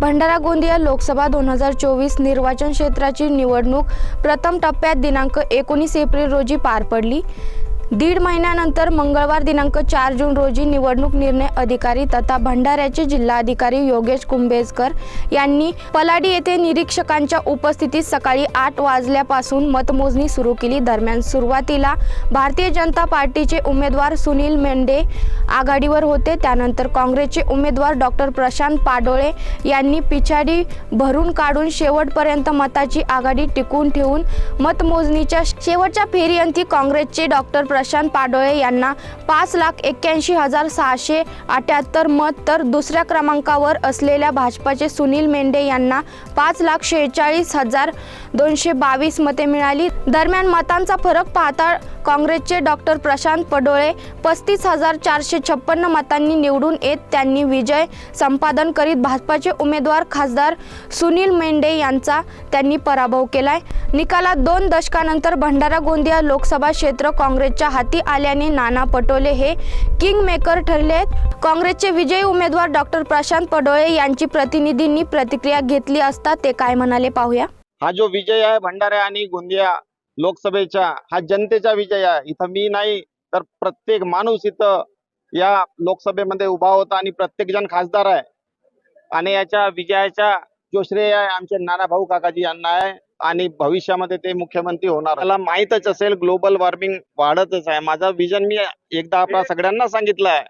भंडारा गोंदिया लोकसभा दोन हजार चोवीस निर्वाचन क्षेत्राची निवडणूक प्रथम टप्प्यात दिनांक एकोणीस एप्रिल रोजी पार पडली. दीड महिन्यानंतर मंगळवार दिनांक चार जून रोजी निवडणूक निर्णय अधिकारी तथा भंडाऱ्याचे जिल्हाधिकारी योगेश कुंभेजकर यांनी पलाडी येथे निरीक्षकांच्या उपस्थितीत सकाळी आठ वाजल्यापासून मतमोजणी सुरू केली. दरम्यान सुरुवातीला भारतीय जनता पार्टीचे उमेदवार सुनील मेंढे आघाडीवर होते. त्यानंतर काँग्रेसचे उमेदवार डॉक्टर प्रशांत पाडोळे यांनी पिछाडी भरून काढून शेवटपर्यंत मताची आघाडी टिकून ठेवून मतमोजणीच्या शेवटच्या फेरीअंती काँग्रेसचे डॉक्टर प्रशांत पाडोळे यांना पाच लाख एक्क्याऐंशी हजार सहाशे अठ्याहत्तर मत तर दुसऱ्या क्रमांकावर असलेल्या भाजपाचे सुनील मेंढे यांना पाच लाख शेहेचाळीस हजार दोनशे बावीस मते मिळाली. दरम्यान मतांचा फरक पाहता काँग्रेसचे डॉक्टर प्रशांत पडोळे पस्तीस हजार चारशे छप्पन्न मतांनी निवडून येत त्यांनी विजय संपादन करीत भाजपाचे उमेदवार खासदार सुनील मेंढे यांचा त्यांनी पराभव केलाय. निकालात दोन दशकानंतर भंडारा गोंदिया लोकसभा क्षेत्र काँग्रेसच्या हाती आल्याने नाना पटोले हे किंग मेकर ठरले आहेत. काँग्रेसचे विजयी उमेदवार डॉक्टर प्रशांत पडोळे यांची प्रतिनिधींनी प्रतिक्रिया घेतली असता ते काय म्हणाले पाहूया. हा जो विजय आहे भंडारा आणि गोंदिया लोकसभेचा हा जनतेचा विजय आहे. इथं मी नाही तर प्रत्येक माणूस इथं या लोकसभेमध्ये उभा होता आणि प्रत्येक जण खासदार आहे. आणि याच्या विजयाचा जो श्रेय आहे आमचे नाना भाऊ काकाजी यांना आहे आणि भविष्यामध्ये ते मुख्यमंत्री होणार. मला माहीतच असेल ग्लोबल वॉर्मिंग वाढतच आहे. माझा विजन मी एकदा आपल्या सगळ्यांना सांगितलं आहे.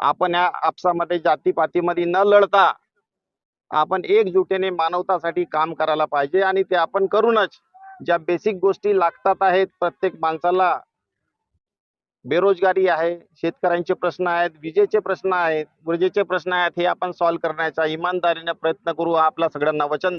आपण या आपसामध्ये जातीपातीमध्ये न लढता आपण एकजुटीने मानवतासाठी काम करायला पाहिजे आणि ते आपण करूनच ज्या बेसिक गोष्टी लागतात आहेत प्रत्येक माणसाला बेरोजगारी आहे शेतकऱ्यांचे प्रश्न आहेत विजेचे प्रश्न आहेत ऊर्जेचे प्रश्न आहेत हे आपण सॉल्व्ह करण्याचा इमानदारीने प्रयत्न करू आपला सगळ्यांना वचन.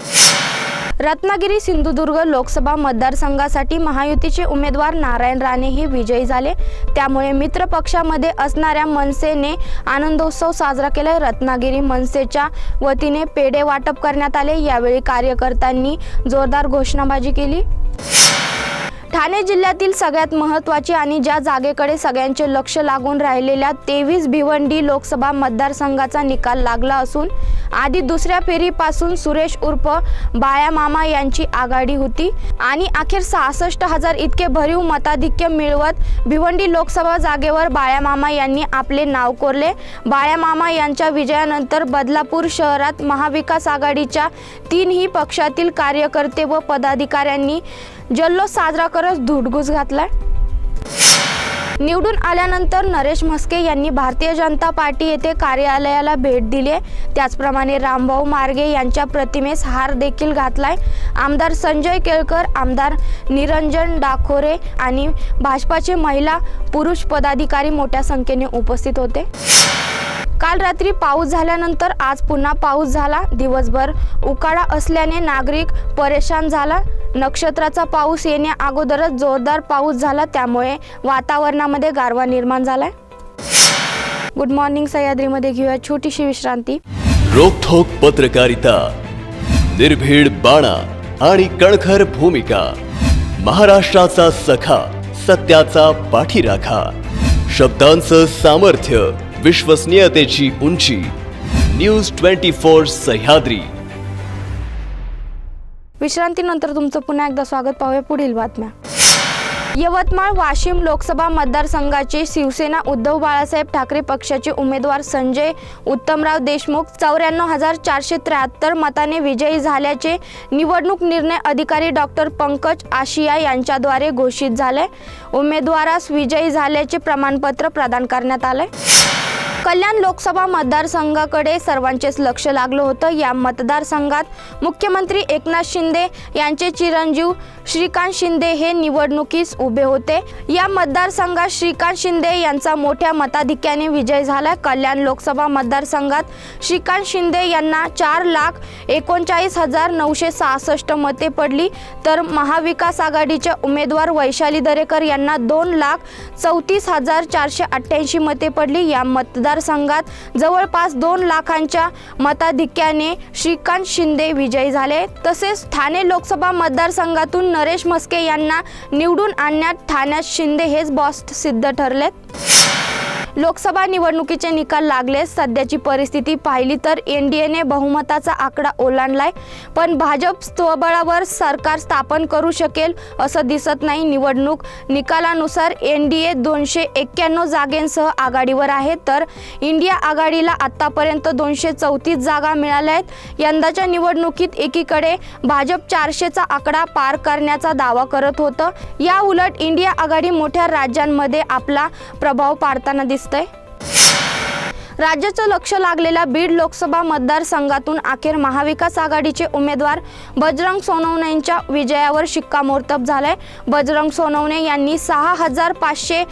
रत्नागिरी सिंधुदुर्ग लोकसभा मतदारसंघासाठी महायुतीचे उमेदवार नारायण राणे हे विजयी झाले. त्यामुळे मित्र पक्षामध्ये असणाऱ्या मनसेने आनंदोत्सव साजरा केला रत्नागिरी मनसेच्या वतीने पेढे वाटप करण्यात आले. यावेळी कार्यकर्त्यांनी जोरदार घोषणाबाजी केली. ठाणे जिल्ह्यातील सगळ्यात महत्त्वाची आणि ज्या जागेकडे सगळ्यांचे लक्ष लागून राहिलेल्या तेवीस भिवंडी लोकसभा मतदारसंघाचा निकाल लागला असून आधी दुसऱ्या फेरीपासून सुरेश उर्फ बायामामा यांची आघाडी होती आणि अखेर सहासष्ट हजार इतके भरीव मताधिक्य मिळवत भिवंडी लोकसभा जागेवर बायामामा यांनी आपले नाव कोरले. बायामामा यांच्या विजयानंतर बदलापूर शहरात महाविकास आघाडीच्या तीनही पक्षातील कार्यकर्ते व पदाधिकाऱ्यांनी जल्लोष साजरा करत धुडगूस घातलाय. निवडून आल्यानंतर नरेश म्हस्के यांनी भारतीय जनता पार्टी येथे कार्यालयाला भेट दिली आहे त्याचप्रमाणे रामभाऊ मार्गे यांच्या प्रतिमेस हार देखील घातलाय. आमदार संजय केळकर आमदार निरंजन डाखोरे आणि भाजपाचे महिला पुरुष पदाधिकारी मोठ्या संख्येने उपस्थित होते. काल रात्री पाऊस झाल्यानंतर आज पुन्हा पाऊस झाला. दिवसभर उकाडा असल्याने नागरिक परेशान झाला. नक्षत्राचा पाऊस येण्या अगोदरच जोरदार पाऊस झाला. त्यामुळे वातावरणामध्ये गारवा निर्माण झालाय. गुड मॉर्निंग सह्याद्रीमध्ये घेऊया छोटीशी विश्रांती. रोखोक पत्रकारिता निर्भीड बाणा आणि कणखर भूमिका महाराष्ट्राचा सखा सत्याचा पाठीराखा शब्दांचं सामर्थ्य विश्वसनीयतेची उंची. News twenty four Sahyadri. विश्रांतीनंतर तुमचं पुन्हा एकदा स्वागत. पाहूया पुढील बातम्या. यवतमाळ वाशिम लोकसभा मतदारसंघाचे शिवसेना उद्धव बाळासाहेब ठाकरे पक्षाचे उमेदवार संजय उत्तमराव देशमुख चौऱ्याण्णव हजार चारशे त्र्याहत्तर मताने विजयी झाल्याचे निवडणूक निर्णय अधिकारी डॉक्टर पंकज आशिया यांच्याद्वारे घोषित झाले. उमेदवारास विजयी झाल्याचे प्रमाणपत्र प्रदान करण्यात आले. कल्याण लोकसभा मतदारसंघाकडे सर्वांचेच लक्ष लागलं होतं. या मतदारसंघात मुख्यमंत्री एकनाथ शिंदे यांचे चिरंजीव श्रीकांत शिंदे हे निवडणुकीस उभे होते. या मतदारसंघात श्रीकांत शिंदे यांचा मोठ्या मताधिक्याने विजय झाला. कल्याण लोकसभा मतदारसंघात श्रीकांत शिंदे यांना चार लाख एकोणचाळीस हजार नऊशे सहासष्ट मते पडली. तर महाविकास आघाडीच्या उमेदवार वैशाली दरेकर यांना दोन लाख चौतीस हजार चारशे अठ्ठ्याऐंशी मते पडली. या मतदारसंघात जवळपास दोन लाखांच्या मताधिक्याने श्रीकांत शिंदे विजयी झाले. तसेच ठाणे लोकसभा मतदारसंघातून नरेश म्हस्के यांना निवडून आणण्यात ठाण्यात शिंदे हेच बॉस सिद्ध ठरलेत. लोकसभा निवडणुकीचे निकाल लागले सध्याची परिस्थिती पाहिली तर एन डी एने बहुमताचा आकडा ओलांडलाय. पण भाजप स्वबळावर सरकार स्थापन करू शकेल असं दिसत नाही. निवडणूक निकालानुसार एन डी ए दोनशे एक्क्याण्णव जागेंसह आघाडीवर आहे. तर इंडिया आघाडीला आत्तापर्यंत दोनशे चौतीस जागा मिळाल्या आहेत. यंदाच्या निवडणुकीत एकीकडे भाजप चारशेचा आकडा पार करण्याचा दावा करत होतं. या उलट इंडिया आघाडी मोठ्या राज्यांमध्ये आपला प्रभाव पाडताना दिसतंय? राज्याचं लक्ष लागलेल्या बीड लोकसभा मतदारसंघातून अखेर महाविकास आघाडीचे उमेदवार बजरंग सोनवणेंच्या विजयावर शिक्कामोर्तब झालंय. बजरंग सोनवणे यांनी सहा हजार पाचशे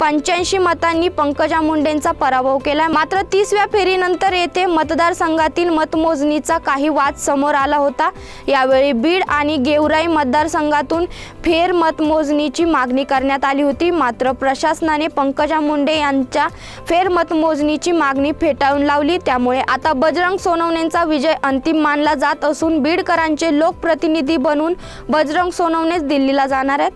पंच्याऐंशी मतांनी पंकजा मुंडेंचा पराभव केला मात्र तिसव्या फेरीनंतर येथे मतदारसंघातील मतमोजणीचा काही वाद समोर आला होता. यावेळी बीड आणि गेवराई मतदारसंघातून फेर मतमोजणीची मागणी करण्यात आली होती. मात्र प्रशासनाने पंकजा मुंडे यांच्या फेर मतमोजणीची मागणी फेटाळून लावली. त्यामुळे आता बजरंग सोनवणेंचा विजय अंतिम मानला जात असून बीडकरांचे लोकप्रतिनिधी बनून बजरंग सोनवणेच दिल्लीला जाणार आहेत.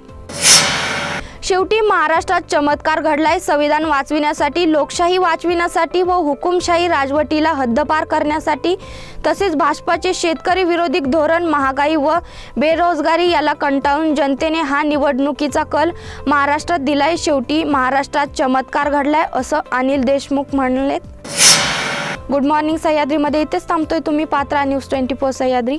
शेवटी महाराष्ट्रात चमत्कार घडलाय. संविधान वाचविण्यासाठी लोकशाही वाचविण्यासाठी व हुकुमशाही राजवटीला हद्दपार करण्यासाठी. तसेच भाजपाचे शेतकरी विरोधी धोरण महागाई व बेरोजगारी याला कंटाळून जनतेने हा निवडणुकीचा कल महाराष्ट्रात दिलाय. शेवटी महाराष्ट्रात चमत्कार घडलाय असं अनिल देशमुख म्हणले गुड मॉर्निंग सह्याद्रीमध्ये इथेच थांबतोय तुम्ही. Patra news twenty four Sahyadri.